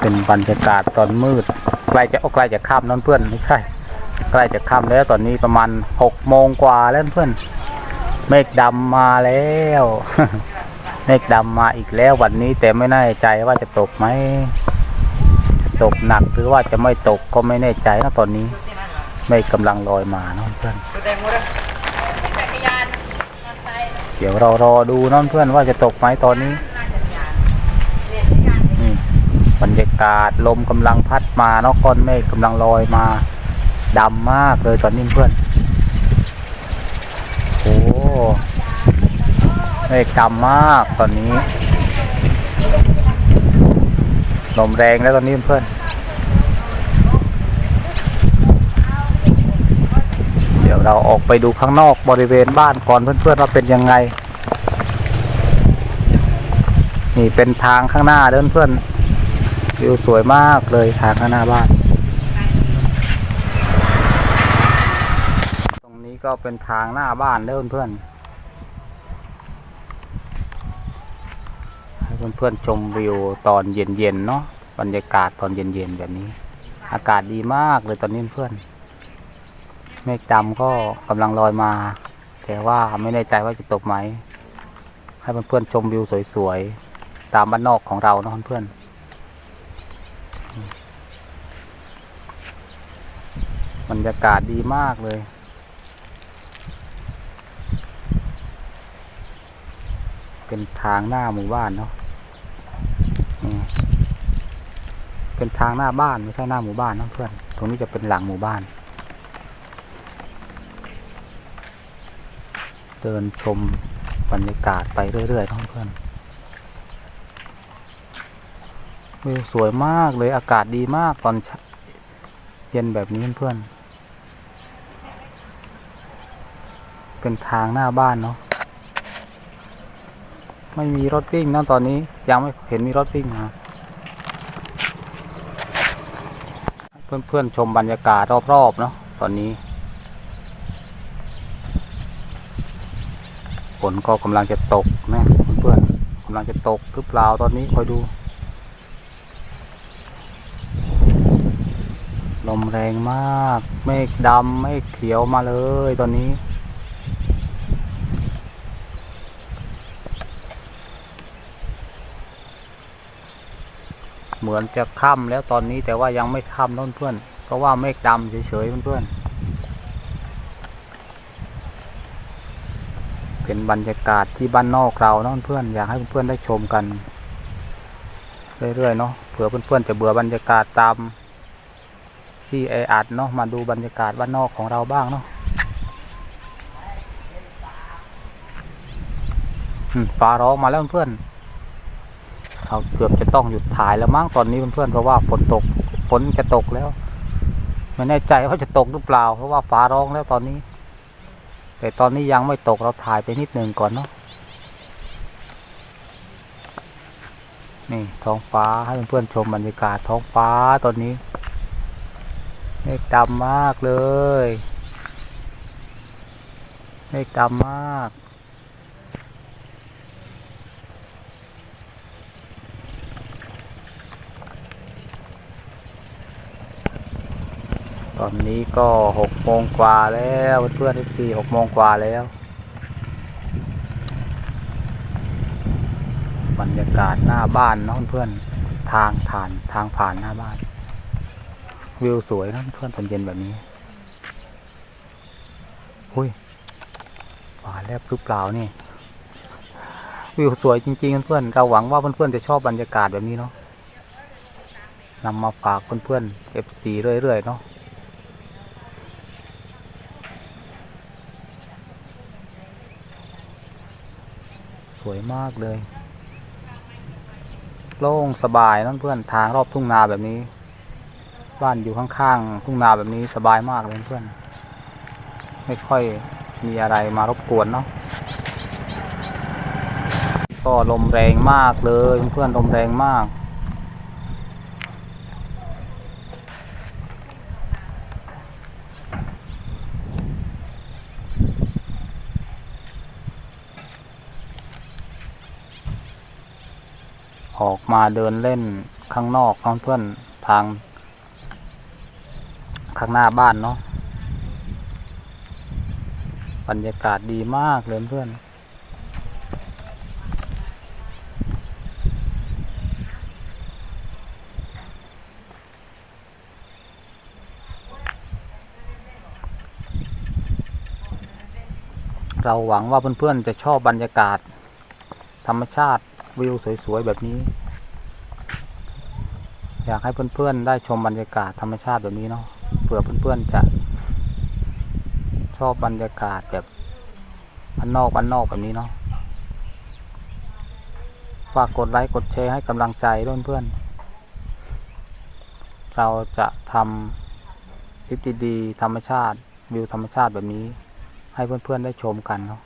เป็นบรรยากาศตอนมืดใกล้จะใกล้จะค่ำนั่นเพื่อนไม่ใช่ ใกล้จะค่ำแล้วตอนนี้ประมาณหกโมงกว่าแล้วเพื่อนเมฆดำมาแล้วเมฆดำมาอีกแล้ววันนี้ แต่ไม่แน่ใจว่าจะตกไหมจะตกหนักหรือว่าจะไม่ตกก็ไม่แน่ใจนะตอนนี้เมฆกำลังลอยมาเนาะเพื่อนเดี๋ยวเรารอดูน้องเพื่อนว่าจะตกไหมตอนนี้บ รรยากาศลมกำลังพัดมาเนาะก้อนเมฆกำลังลอยมาดำมากเลยตอนนี้เพื่อนโอ้เมฆดำมากตอนนี้ลมแรงแล้วตอนนี้เพื่อนเดี๋ยวเราออกไปดูข้างนอกบริเวณบ้านก่อนเพื่อนๆว่าเป็นยังไงนี่เป็นทางข้างหน้าเดินเพื่อน วิวสวยมากเลยทางหน้าบ้าน ตรงนี้ก็เป็นทางหน้าบ้านเดินเพื่อนให้เพื่อนๆชมวิวตอนเย็นๆเนาะบรรยากาศตอนเย็นๆแบบนี้ อากาศดีมากเลยตอนนี้เพื่อนเมฆดำก็กำลังลอยมา แต่ว่าไม่แน่ใจว่าจะตกไหม ให้เพื่อนๆชมวิวสวยๆตามบ้านนอกของเราเนาะเพื่อนๆ บรรยากาศดีมากเลย เป็นทางหน้าหมู่บ้านเนาะเป็นทางหน้าบ้านไม่ใช่หน้าหมู่บ้านนะเพื่อน ตรงนี้จะเป็นหลังหมู่บ้าน เดินชมบรรยากาศไปเรื่อยๆท่องเพื่อนวิวสวยมากเลยอากาศดีมากตอนเช้าเย็นแบบนี้เพื่อนๆ เป็นทางหน้าบ้านเนาะไม่มีรถวิ่งนะตอนนี้ยังไม่เห็นมีรถวิ่งมาให้เพื่อนๆชมบรรยากาศรอบๆเนาะตอนนี้ฝนก็กำลังจะตกนะเพื่อนๆกำลังจะตกหรือเปล่าตอนนี้คอยดู ลมแรงมาก เมฆดำเมฆเขียวมาเลยตอนนี้ เหมือนจะค่ำแล้วตอนนี้แต่ว่ายังไม่ค่ำน้นเพื่อนเพราะว่าเมฆดำเฉยๆเพื่อนๆเป็นบรรยากาศที่บ้านนอกเราเนาะเพื่อนอยากให้เพื่อนๆได้ชมกันเรื่อยๆเนาะเผื่อเพื่อนๆจะเบื่อบรรยากาศตามที่แออัดเนาะมาดูบรรยากาศบ้านนอกของเราบ้างเนาะฟ้าร้องมาแล้วเพื่อน เราเกือบจะต้องหยุดถ่ายแล้วมั้งตอนนี้เพื่อนๆเพราะว่าฝนตกฝนจะตกแล้วไม่แน่ใจว่าจะตกหรือเปล่า เพราะว่าฟ้าร้องแล้วตอนนี้ แต่ตอนนี้ยังไม่ตกเราถ่ายไปนิดหนึ่งก่อนเนาะนี่ท้องฟ้าให้เพื่อนๆชมบรรยากาศท้องฟ้าตอนนี้เมฆดำมากเลยเมฆดำมาก ตอนนี้ก็หกโมงกว่าแล้วเพื่อนๆ FC หกโมงกว่าแล้ว บรรยากาศหน้าบ้านเนาะเพื่อนทางผ่านทางผ่านหน้าบ้าน วิวสวยนะเพื่อนตอนเย็นแบบนี้หุ้ยป่าแลบหรือเปล่านี่วิวสวยจริงๆเพื่อนเราหวังว่าเพื่อนๆจะชอบบรรยากาศแบบนี้เนาะนำมาฝากเพื่อนๆ FC เรื่อยๆเนาะ วยมากเลย โล่งสบายนั่นเพื่อนทางรอบทุ่งนาแบบนี้ บ้านอยู่ข้างๆทุ่งนาแบบนี้สบายมากเลยเพื่อน ไม่ค่อยมีอะไรมารบกวนเนาะก็ลมแรงมากเลยเพื่อนลมแรงมาก ออกมาเดินเล่นข้างนอกน้องเพื่อนทาง ข้างหน้าบ้านเนาะบรรยากาศดีมากเลยเพื่อนเราหวังว่าเพื่อนๆจะชอบบรรยากาศ ธรรมชาติ วิวสวยๆแบบนี้ อยากให้เพื่อนๆได้ชมบรรยากาศธรรมชาติแบบนี้เนาะเผื่อเพื่อนๆจะ ชอบบรรยากาศแบบอันนอกอันนอกแบบนี้เนาะฝากกดไลค์กดแชร์ให้กำลังใจด้วยเพื่อนๆเราจะทำคลิปดีๆธรรมชาติวิวธรรมชาติแบบนี้ ให้เพื่อนๆได้ชมกันเนาะ